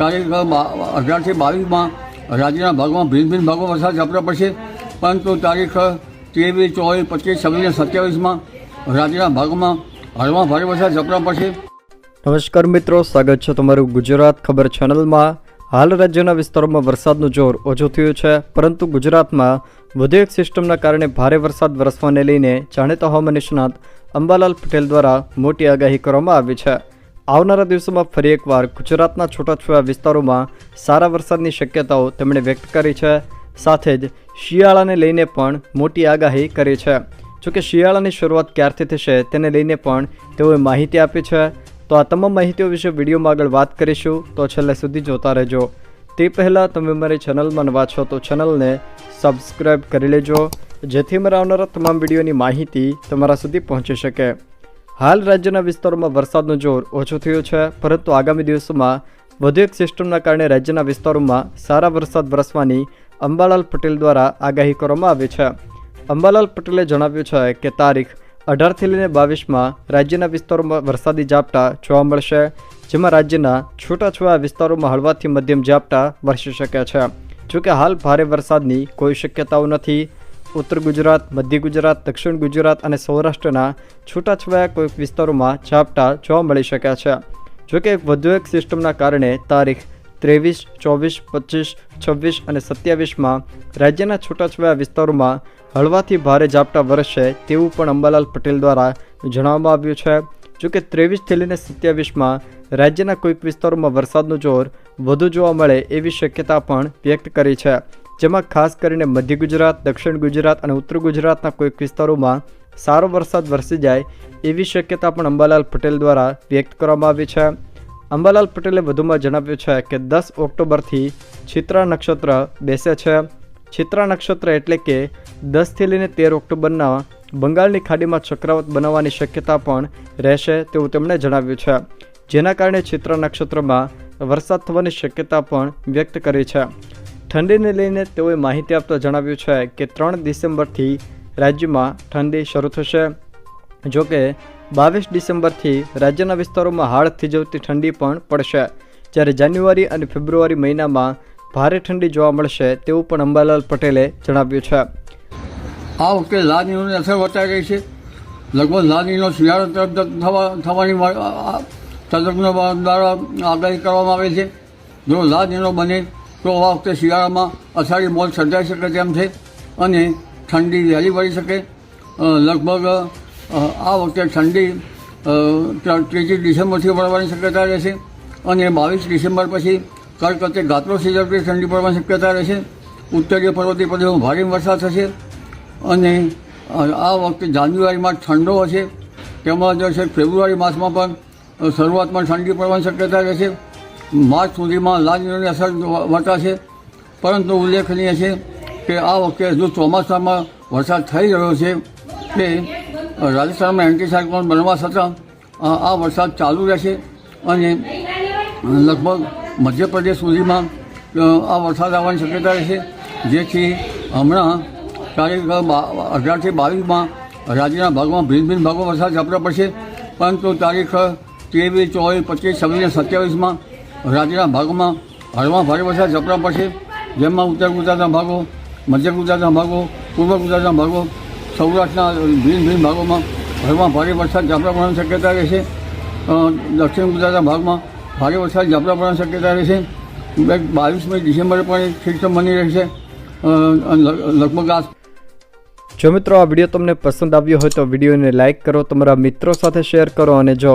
તારીખ અઢારથી બાવીસમાં રાજ્યના ભાગમાં ભિન્ન ભિન્ન ભાગમાં વરસાદ ઝાપટા પડશે. પરંતુ તારીખ ત્રેવીસ, ચોવીસ, પચીસ, છવ્વીસ સત્યાવીસમાં રાજ્યના ભાગમાં હળવા ભારે વરસાદ ઝાપટા પડશે. નમસ્કાર મિત્રો, સ્વાગત છે તમારું ગુજરાત ખબર ચેનલમાં. હાલ રાજ્યના વિસ્તારોમાં વરસાદનું જોર ઓછું થયું છે, પરંતુ ગુજરાતમાં વધુ એક સિસ્ટમના કારણે ભારે વરસાદ વરસવાને લઈને જાણીતા હવામાન નિષ્ણાત અંબાલાલ પટેલ દ્વારા મોટી આગાહી કરવામાં આવી છે. આવનારા દિવસોમાં ફરી એકવાર ગુજરાતના છૂટાછવાયા વિસ્તારોમાં સારા વરસાદની શક્યતાઓ તેમણે વ્યક્ત કરી છે. સાથે જ શિયાળાને લઈને પણ મોટી આગાહી કરી છે. જોકે શિયાળાની શરૂઆત ક્યારથી થશે તેને લઈને પણ તેઓએ માહિતી આપી છે. તો આ તમામ માહિતીઓ વિશે વિડીયોમાં આગળ વાત કરીશું. તો છેલ્લે સુધી જોતા રહેજો. તે પહેલાં તમે મારી ચેનલમાં નવા છો તો ચેનલને સબસ્ક્રાઈબ કરી લેજો. જેથી મારા આવનારા તમામ વિડીયોની માહિતી તમારા સુધી પહોંચી શકે. હાલ રાજ્યના વિસ્તારોમાં વરસાદનું જોર ઓછું થયું છે, પરંતુ આગામી દિવસોમાં વધુ એક સિસ્ટમના કારણે રાજ્યના વિસ્તારોમાં સારા વરસાદ વરસવાની અંબાલાલ પટેલ દ્વારા આગાહી કરવામાં આવી છે. અંબાલાલ પટેલે જણાવ્યું છે કે તારીખ અઢારથી લઈને બાવીસમાં રાજ્યના વિસ્તારોમાં વરસાદી ઝાપટા જોવા મળશે, જેમાં રાજ્યના છૂટાછવાયા વિસ્તારોમાં હળવાથી મધ્યમ ઝાપટા વરસી શકે છે. જોકે હાલ ભારે વરસાદની કોઈ શક્યતાઓ નથી ઉત્તર ગુજરાત, મધ્ય ગુજરાત, દક્ષિણ ગુજરાત અને સૌરાષ્ટ્રના છૂટાછવાયા કોઈક વિસ્તારોમાં ઝાપટા જોવા મળી શક્યા છે. જોકે વધુ એક સિસ્ટમના કારણે તારીખ ત્રેવીસ, ચોવીસ, પચીસ, છવ્વીસ અને સત્યાવીસમાં રાજ્યના છૂટાછવાયા વિસ્તારોમાં હળવાથી ભારે ઝાપટા વરસશે તેવું પણ અંબાલાલ પટેલ દ્વારા જણાવવામાં આવ્યું છે. જોકે ત્રેવીસથી લઈને સત્યાવીસમાં રાજ્યના કોઈક વિસ્તારોમાં વરસાદનું જોર વધુ જોવા મળે એવી શક્યતા પણ વ્યક્ત કરી છે. જેમાં ખાસ કરીને મધ્ય ગુજરાત, દક્ષિણ ગુજરાત અને ઉત્તર ગુજરાતના કોઈક વિસ્તારોમાં સારો વરસાદ વરસી જાય એવી શક્યતા પણ અંબાલાલ પટેલ દ્વારા વ્યક્ત કરવામાં આવી છે. અંબાલાલ પટેલે વધુમાં જણાવ્યું છે કે દસ ઓક્ટોબરથી ચિત્રા નક્ષત્ર બેસે છે. ચિત્રા નક્ષત્ર એટલે કે દસથી લઈને તેર ઓક્ટોબરના બંગાળની ખાડીમાં ચક્રાવત બનાવવાની શક્યતા પણ રહેશે તેવું તેમણે જણાવ્યું છે. જેના કારણે ચિત્રા નક્ષત્રમાં વરસાદ થવાની શક્યતા પણ વ્યક્ત કરી છે. ઠંડીને લઈને તેઓએ માહિતી આપતા જણાવ્યું છે કે ત્રણ ડિસેમ્બરથી રાજ્યમાં ઠંડી શરૂ થશે. જોકે બાવીસ ડિસેમ્બરથી રાજ્યના વિસ્તારોમાં હાડ થીજવતી ઠંડી પણ પડશે. જ્યારે જાન્યુઆરી અને ફેબ્રુઆરી મહિનામાં ભારે ઠંડી જોવા મળશે તેવું પણ અંબાલાલ પટેલે જણાવ્યું છે. આ વખતે લાદનીની અસર વર્તાઈ રહી છે. લગભગ લાનીનો શિયાળો તરફ થવા થવાની તજજ્ઞો દ્વારા આગાહી કરવામાં આવે છે. જો લાનીનો બને તો આ વખતે શિયાળામાં અષાઢી મોલ સર્જાઈ શકે તેમ છે અને ઠંડી વહેલી પડી શકે. લગભગ આ વખતે ઠંડી ત્રીજી ડિસેમ્બરથી પડવાની શક્યતા રહેશે અને બાવીસ ડિસેમ્બર પછી કડકતે ગાત્રો સિઝરથી ઠંડી પડવાની શક્યતા રહેશે ઉત્તરીય પર્વતીય પ્રદેશમાં ભારે વરસાદ થશે અને આ વખતે જાન્યુઆરીમાં ઠંડો હશે. તેમજ છે ફેબ્રુઆરી માસમાં પણ શરૂઆતમાં ઠંડી પડવાની શક્યતા રહેશે. માર્ચ સુધીમાં લાજની અસર વર્તાશે પરંતુ ઉલ્લેખનીય છે કે આ વખતે હજુ ચોમાસામાં વરસાદ થઈ રહ્યો છે, તે રાજસ્થાનમાં એન્ટીસાયક્લોન બનવા છતાં આ વરસાદ ચાલુ રહેશે અને લગભગ મધ્યપ્રદેશ સુધીમાં આ વરસાદ આવવાની શક્યતા રહેશે. જેથી હમણાં તારીખ અઢારથી બાવીસમાં રાજ્યના ભાગમાં ભિન્ન ભિન્ન ભાગમાં વરસાદ ઝાપટા પડશે. પરંતુ તારીખ ત્રેવીસ, ચોવીસ, પચીસ, છવ્વીસ સત્યાવીસમાં રાજ્યના ભાગોમાં હળવા ભારે વરસાદ ઝાપટા પડશે. જેમાં ઉત્તર ગુજરાતના ભાગો, મધ્ય ગુજરાતના ભાગો, પૂર્વ ગુજરાતના ભાગો, સૌરાષ્ટ્રના ભિન્ન ભિન્ન ભાગોમાં હળવા ભારે વરસાદ ઝાપટા પડવાની શક્યતા રહેશે. દક્ષિણ ગુજરાતના ભાગમાં ભારે વરસાદ ઝાપરા પડવાની શક્યતા રહેશે. બાવીસમી ડિસેમ્બરે પણ સિસ્ટમ બની રહેશે. લગભગ આ જો મિત્રો આ વીડિયો તમને પસંદ આવ્યો હોય તો વિડીયોને લાઇક કરો, તમારા મિત્રો સાથે શેર કરો અને જો